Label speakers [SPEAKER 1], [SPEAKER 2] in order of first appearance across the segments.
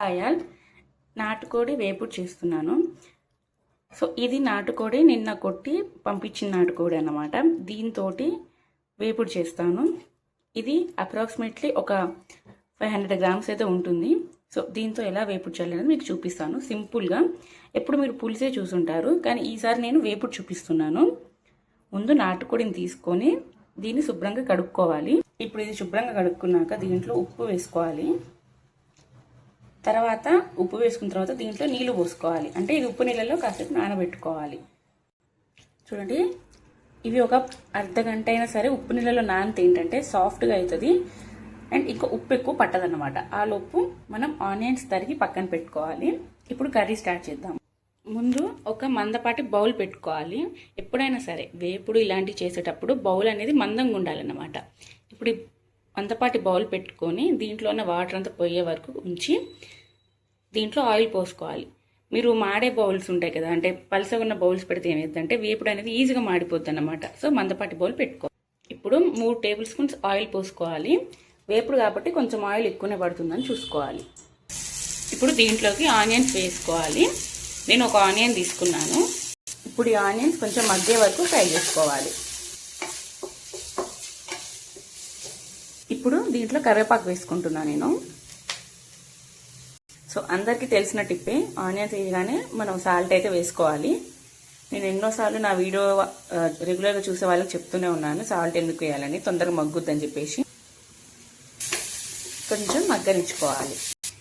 [SPEAKER 1] కాయల్ నాటుకోడి వేపుడు చేస్తున్నాను. సో ఇది నాటుకోడి నిన్న కొట్టి పంపించిన నాటుకోడి అన్నమాట. దీంతో వేపుడు చేస్తాను. ఇది అప్రాక్సిమేట్లీ ఒక ఫైవ్ హండ్రెడ్ గ్రామ్స్ అయితే ఉంటుంది. సో దీంతో ఎలా వేపుడు చేయాలనేది మీకు చూపిస్తాను. సింపుల్గా ఎప్పుడు మీరు పులిసే చూసుంటారు. కానీ ఈసారి నేను వేపుడు చూపిస్తున్నాను. ముందు నాటుకోడిని తీసుకొని దీన్ని శుభ్రంగా కడుక్కోవాలి. ఇప్పుడు ఇది శుభ్రంగా కడుక్కున్నాక దీంట్లో ఉప్పు వేసుకోవాలి. తర్వాత ఉప్పు వేసుకున్న తర్వాత దీంట్లో నీళ్ళు పోసుకోవాలి. అంటే ఇది ఉప్పు నీళ్ళలో కాసేపు నానబెట్టుకోవాలి. చూడండి ఇవి ఒక అర్ధ గంట అయినా సరే ఉప్పు నీళ్ళలో నానితే ఏంటంటే సాఫ్ట్గా అవుతుంది అండ్ ఇంకా ఉప్పు ఎక్కువ పట్టదనమాట ఆ లోపు మనం ఆనియన్స్ తరిగి పక్కన పెట్టుకోవాలి. ఇప్పుడు కర్రీ స్టార్ట్ చేద్దాం. ముందు ఒక మందపాటి బౌల్ పెట్టుకోవాలి. ఎప్పుడైనా సరే వేపుడు ఇలాంటివి చేసేటప్పుడు బౌల్ అనేది మందంగా ఉండాలన్నమాట. ఇప్పుడు అంతపాటి మందపాటి బౌల్ పెట్టుకొని దీంట్లోనే వాటర్ అంతా పోయే వరకు ఉంచి దీంట్లో ఆయిల్ పోసుకోవాలి. మీరు మాడే బౌల్స్ ఉంటాయి కదా అంటే పలసగా ఉన్న బౌల్స్ పెడితే ఏమైందంటే వేపుడు అనేది ఈజీగా మాడిపోద్ది అనమాట సో మందపాటి బౌల్ పెట్టుకో. ఇప్పుడు మూడు టేబుల్ స్పూన్స్ ఆయిల్ పోసుకోవాలి. వేపుడు కాబట్టి కొంచెం ఆయిల్ ఎక్కువనే పడుతుందని చూసుకోవాలి. ఇప్పుడు దీంట్లోకి ఆనియన్స్ వేసుకోవాలి. నేను ఒక ఆనియన్ తీసుకున్నాను. ఇప్పుడు ఈ ఆనియన్స్ కొంచెం మధ్య వరకు ఫ్రై చేసుకోవాలి. ఇప్పుడు దీంట్లో కరివేపాకు వేసుకుంటున్నాను నేను. సో అందరికీ తెలిసిన టిప్పే ఆనియన్స్ వేయగానే మనం సాల్ట్ అయితే వేసుకోవాలి. నేను ఎన్నోసార్లు నా వీడియో రెగ్యులర్గా చూసే వాళ్ళకి చెప్తూనే ఉన్నాను సాల్ట్ ఎందుకు వేయాలని తొందరగా మగ్గుద్దని చెప్పేసి. కొంచెం మగ్గనిచ్చుకోవాలి.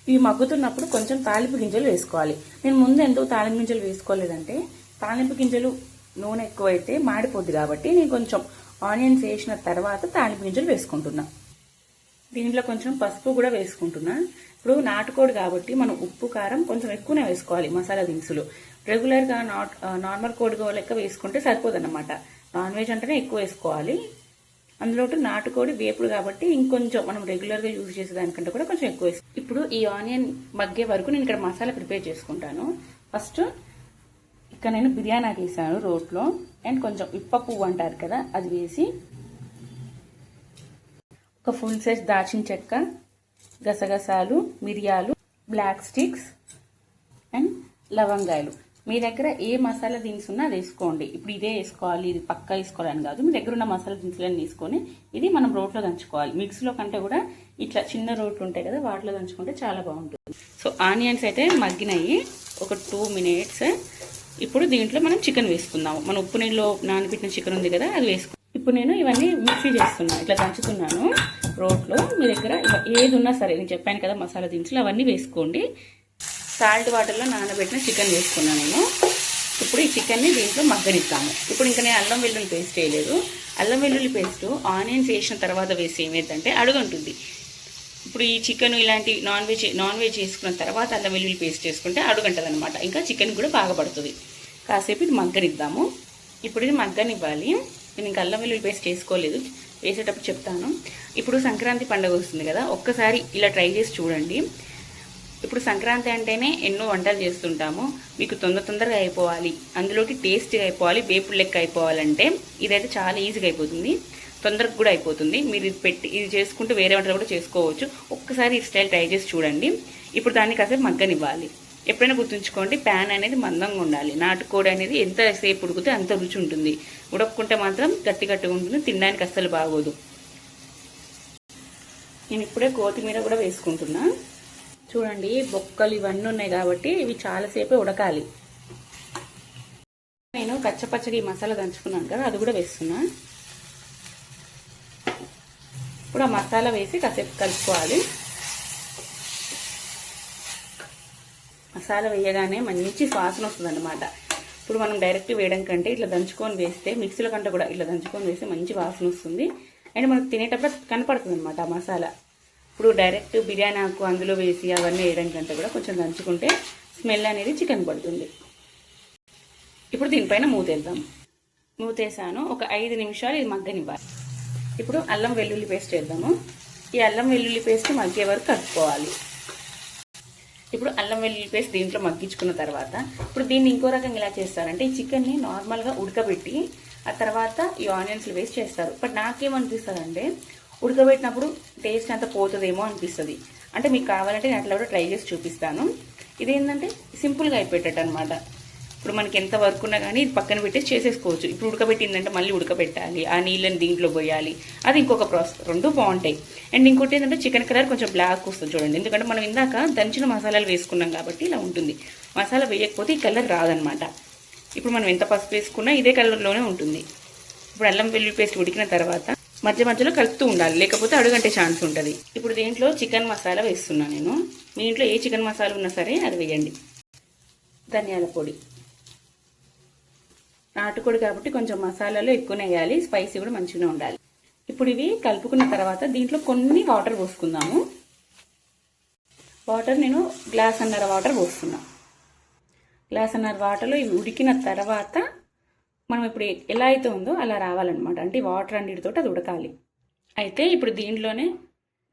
[SPEAKER 1] ఇవి మగ్గుతున్నప్పుడు కొంచెం తాలింపు గింజలు వేసుకోవాలి. నేను ముందు ఎందుకు తాలింపు గింజలు వేసుకోలేదంటే తాలింపు గింజలు నూనె ఎక్కువైతే మాడిపోద్ది కాబట్టి నేను కొంచెం ఆనియన్స్ వేసిన తర్వాత తాలింపు గింజలు వేసుకుంటున్నాను దీంట్లో కొంచెం పసుపు కూడా వేసుకుంటున్నా. ఇప్పుడు నాటుకోడి కాబట్టి మనం ఉప్పు కారం కొంచెం ఎక్కువనే వేసుకోవాలి మసాలా దినుసులు. రెగ్యులర్గా నాట్ నార్మల్ కోడిగా లెక్క వేసుకుంటే సరిపోదన్నమాట. నాన్ వెజ్ అంటేనే ఎక్కువ వేసుకోవాలి. అందులో నాటుకోడి వేపుడు కాబట్టి ఇంకొంచెం మనం రెగ్యులర్గా యూజ్ చేసేదానికంటే కూడా కొంచెం ఎక్కువ వేసుకో. ఇప్పుడు ఈ ఆనియన్ మగ్గే వరకు నేను ఇక్కడ మసాలా ప్రిపేర్ చేసుకుంటాను. ఫస్ట్ ఇక్కడ నేను బిర్యానీ వేసాను రోట్లో. అండ్ కొంచెం ఇప్ప పువ్వు అంటారు కదా అది వేసి ఒక ఫుల్ సైజ్ దాచిన చెక్క గసగసాలు మిరియాలు బ్లాక్ స్టిక్స్ అండ్ లవంగాయలు. మీ దగ్గర ఏ మసాలా దినుసున్నా అది వేసుకోండి. ఇప్పుడు ఇదే వేసుకోవాలి ఇది పక్కా వేసుకోవాలని కాదు. మీ దగ్గర ఉన్న మసాలా దినుసులను తీసుకొని ఇది మనం రోట్లో దంచుకోవాలి. మిక్సీలో కంటే కూడా ఇట్లా చిన్న రోట్లు ఉంటాయి కదా వాటిలో దంచుకుంటే చాలా బాగుంటుంది. సో ఆనియన్స్ అయితే మగ్గినాయి. ఒక టూ మినిట్స్ ఇప్పుడు దీంట్లో మనం చికెన్ వేసుకుందాము. మన ఉప్పు నీళ్ళలో నానబెట్టిన చికెన్ ఉంది కదా అది వేసుకుందాం. ఇప్పుడు నేను ఇవన్నీ మిక్సీ చేస్తున్నాను ఇట్లా దంచుతున్నాను రోట్లో. మీ దగ్గర ఏది ఉన్నా సరే నేను చెప్పాను కదా మసాలా దినుసులు అవన్నీ వేసుకోండి. సాల్ట్ వాటర్లో నానబెట్టిన చికెన్ వేసుకున్నాను నేను. ఇప్పుడు ఈ చికెన్ని దీంట్లో మగ్గనిద్దాము. ఇప్పుడు ఇంకా నేను అల్లం వెల్లుల్లి పేస్ట్ వేయలేదు అల్లం వెల్లుల్లి పేస్ట్ ఆనియన్స్ వేసిన తర్వాత వేసి ఏమైందంటే అడుగుంటుంది. ఇప్పుడు ఈ చికెన్ ఇలాంటి నాన్ వెజ్ నాన్ వెజ్ చేసుకున్న తర్వాత అల్లం వెల్లుల్లి పేస్ట్ చేసుకుంటే అడుగంటది అనమాట ఇంకా చికెన్ కూడా బాగా పడుతుంది. కాసేపు ఇది మగ్గనిద్దాము. ఇప్పుడు ఇది మగ్గనివ్వాలి. నేను ఇంకా అల్లం వెల్లుల్లి పేస్ట్ చేసుకోలేదు. వేసేటప్పుడు చెప్తాను. ఇప్పుడు సంక్రాంతి పండుగ వస్తుంది కదా ఒక్కసారి ఇలా ట్రై చేసి చూడండి. ఇప్పుడు సంక్రాంతి అంటేనే ఎన్నో వంటలు చేస్తుంటాము. మీకు తొందర తొందరగా అయిపోవాలి. అందులోకి టేస్ట్గా అయిపోవాలి. వేపుడు లెక్క అయిపోవాలంటే ఇదైతే చాలా ఈజీగా అయిపోతుంది. తొందరగా కూడా అయిపోతుంది. మీరు ఇది పెట్టి ఇది చేసుకుంటూ వేరే వంటలు కూడా చేసుకోవచ్చు. ఒక్కసారి ఈ స్టైల్ ట్రై చేసి చూడండి. ఇప్పుడు దాన్ని కాసేపు మగ్గనివ్వాలి. ఎప్పుడైనా గుర్తుంచుకోండి ప్యాన్ అనేది మందంగా ఉండాలి. నాటుకోడి అనేది ఎంతసేపు ఉడికితే అంత రుచి ఉంటుంది. ఉడక్కుంటే మాత్రం గట్టి గట్టిగా ఉంటుంది తినడానికి అస్సలు బాగోదు. నేను ఇప్పుడే కొత్తిమీర కూడా వేసుకుంటున్నా. చూడండి బొక్కలు ఇవన్నీ ఉన్నాయి కాబట్టి ఇవి చాలాసేపే ఉడకాలి. నేను కచ్చపచ్చడి మసాలా దంచుకున్నాను కదా అది కూడా వేస్తున్నా. ఇప్పుడు ఆ మసాలా వేసి కాసేపు కలుపుకోవాలి. మసాలా వేయగానే మంచి వాసన వస్తుంది అనమాట ఇప్పుడు మనం డైరెక్ట్ వేయడం కంటే ఇట్లా దంచుకొని వేస్తే మిక్సీల కంటే కూడా ఇట్లా దంచుకొని వేస్తే మంచి వాసన వస్తుంది. అండ్ మనకు తినేటప్పుడు కనపడుతుంది అనమాట ఆ మసాలా. ఇప్పుడు డైరెక్ట్ బిర్యానీ ఆకు అందులో వేసి అవన్నీ వేయడం కంటే కూడా కొంచెం దంచుకుంటే స్మెల్ అనేది చికెన్ పడుతుంది. ఇప్పుడు దీనిపైన మూతేద్దాం. మూతేసాను. ఒక ఐదు నిమిషాలు ఇది మగ్గనివ్వాలి. ఇప్పుడు అల్లం వెల్లుల్లి పేస్ట్ వేద్దాము. ఈ అల్లం వెల్లుల్లి పేస్ట్ మగ్గే వరకు కలుపుకోవాలి. ఇప్పుడు అల్లం వెల్లుల్లి పేస్ట్ దీంట్లో మగ్గించుకున్న తర్వాత ఇప్పుడు దీన్ని ఇంకో రకంగా ఇలా చేస్తారంటే ఈ చికెన్ని నార్మల్గా ఉడకబెట్టి ఆ తర్వాత ఈ ఆనియన్స్లు వేసి చేస్తారు. బట్ నాకేమనిపిస్తుందంటే ఉడకబెట్టినప్పుడు టేస్ట్ అంత పోతుందేమో అనిపిస్తుంది. అంటే మీకు కావాలంటే నేను అట్లా కూడా ట్రై చేసి చూపిస్తాను. ఇదేంటంటే సింపుల్గా అయిపోయేటట్టు అనమాట ఇప్పుడు మనకి ఎంత వర్క్ ఉన్నా కానీ ఇది పక్కన పెట్టేసి చేసేసుకోవచ్చు. ఇప్పుడు ఉడకబెట్టిందంటే మళ్ళీ ఉడకబెట్టాలి. ఆ నీళ్ళని దీంట్లో పోయాలి. అది ఇంకొక ప్రాసెస్ రెండు బాగుంటాయి. అండ్ ఇంకోటి ఏంటంటే చికెన్ కలర్ కొంచెం బ్లాక్ వస్తుంది చూడండి. ఎందుకంటే మనం ఇందాక దంచిన మసాలాలు వేసుకున్నాం కాబట్టి ఇలా ఉంటుంది. మసాలా వేయకపోతే ఈ కలర్ రాదనమాట. ఇప్పుడు మనం ఎంత పసుపు వేసుకున్నా ఇదే కలర్లోనే ఉంటుంది. ఇప్పుడు అల్లం వెల్లుల్లి పేస్ట్ ఉడికిన తర్వాత మధ్య మధ్యలో కలుపుతూ ఉండాలి. లేకపోతే అడుగంటే ఛాన్స్ ఉంటుంది. ఇప్పుడు దీంట్లో చికెన్ మసాలా వేస్తున్నాను నేను. మీ ఇంట్లో ఏ చికెన్ మసాలా ఉన్నా సరే అది వేయండి. ధనియాల పొడి. నాటుకోడి కాబట్టి కొంచెం మసాలాలు ఎక్కువనే వేయాలి. స్పైసీ కూడా మంచిగా ఉండాలి. ఇప్పుడు ఇవి కలుపుకున్న తర్వాత దీంట్లో కొన్ని వాటర్ పోసుకుందాము. వాటర్ నేను గ్లాస్ అన్నర వాటర్ పోసుకున్నా గ్లాస్ అన్నర వాటర్లో ఇవి ఉడికిన తర్వాత మనం ఇప్పుడు ఎలా అయితే ఉందో అలా రావాలన్నమాట. అంటే వాటర్ అన్నిటితో అది ఉడకాలి. అయితే ఇప్పుడు దీంట్లోనే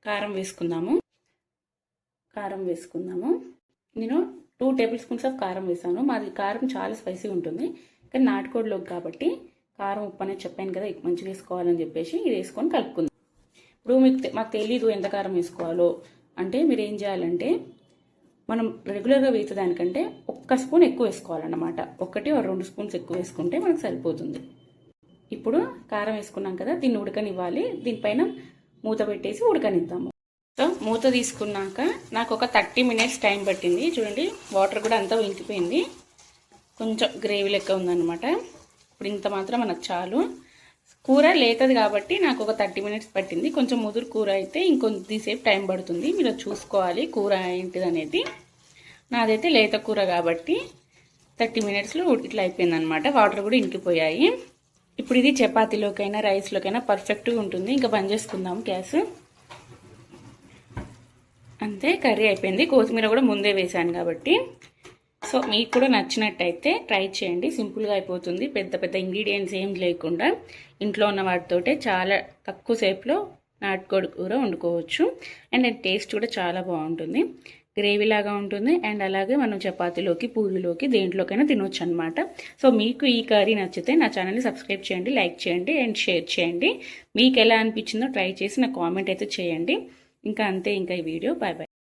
[SPEAKER 1] కారం వేసుకుందాము. కారం వేసుకుందాము. నేను టూ టేబుల్ స్పూన్స్ ఆఫ్ కారం వేసాను. మాది కారం చాలా స్పైసీ ఉంటుంది. కానీ నాటుకోడిలోకి కాబట్టి కారం ఉప్పు అనేది చెప్పాను కదా మంచిగా వేసుకోవాలని చెప్పేసి ఇది వేసుకొని కలుపుకుందాం. ఇప్పుడు మీకు మాకు తెలీదు ఎంత కారం వేసుకోవాలో. అంటే మీరు ఏం చేయాలంటే మనం రెగ్యులర్గా వేసే దానికంటే ఒక్క స్పూన్ ఎక్కువ వేసుకోవాలన్నమాట. ఒకటి ఒక రెండు స్పూన్స్ ఎక్కువ వేసుకుంటే మనకు సరిపోతుంది. ఇప్పుడు కారం వేసుకున్నాం కదా దీన్ని ఉడకనివ్వాలి. దీనిపైన మూత పెట్టేసి ఉడకనిద్దాము. సో మూత తీసుకున్నాక నాకు ఒక థర్టీ మినిట్స్ టైం పట్టింది. చూడండి వాటర్ కూడా అంతా ఇంకిపోయింది. కొంచెం గ్రేవీ లెక్క ఉందనమాట ఇప్పుడు ఇంత మాత్రం మనకు చాలు. కూర లేతది కాబట్టి నాకు ఒక థర్టీ మినిట్స్ పట్టింది. కొంచెం ముదురు కూర అయితే ఇంకొద్దిసేపు టైం పడుతుంది. మీరు చూసుకోవాలి కూర ఏంటిది అనేది నాదైతే లేత కూర కాబట్టి థర్టీ మినిట్స్లో ఇట్లా అయిపోయింది అనమాట వాటర్ కూడా ఇంకిపోయాయి. ఇప్పుడు ఇది చపాతీలోకైనా రైస్లోకైనా పర్ఫెక్ట్గా ఉంటుంది. ఇంకా బంద్ చేసుకుందాం గ్యాస్. అంతే కర్రీ అయిపోయింది. కొత్తిమీర కూడా ముందే వేసాను కాబట్టి. సో మీకు కూడా నచ్చినట్టయితే ట్రై చేయండి. సింపుల్గా అయిపోతుంది. పెద్ద పెద్ద ఇంగ్రీడియంట్స్ ఏం లేకుండా ఇంట్లో ఉన్న వాటితోటే చాలా తక్కువ సేపులో నాటుకోడి కూర వండుకోవచ్చు. అండ్ టేస్ట్ కూడా చాలా బాగుంటుంది. గ్రేవీ లాగా ఉంటుంది. అండ్ అలాగే మనం చపాతీలోకి పూరీలోకి దేంట్లోకైనా తినొచ్చు అనమాట సో మీకు ఈ కర్రీ నచ్చితే నా ఛానల్ని సబ్స్క్రైబ్ చేయండి లైక్ చేయండి అండ్ షేర్ చేయండి. మీకు ఎలా అనిపించిందో ట్రై చేసి నా కామెంట్ అయితే చేయండి. ఇంకా అంతే ఇంకా ఈ వీడియో. Bye bye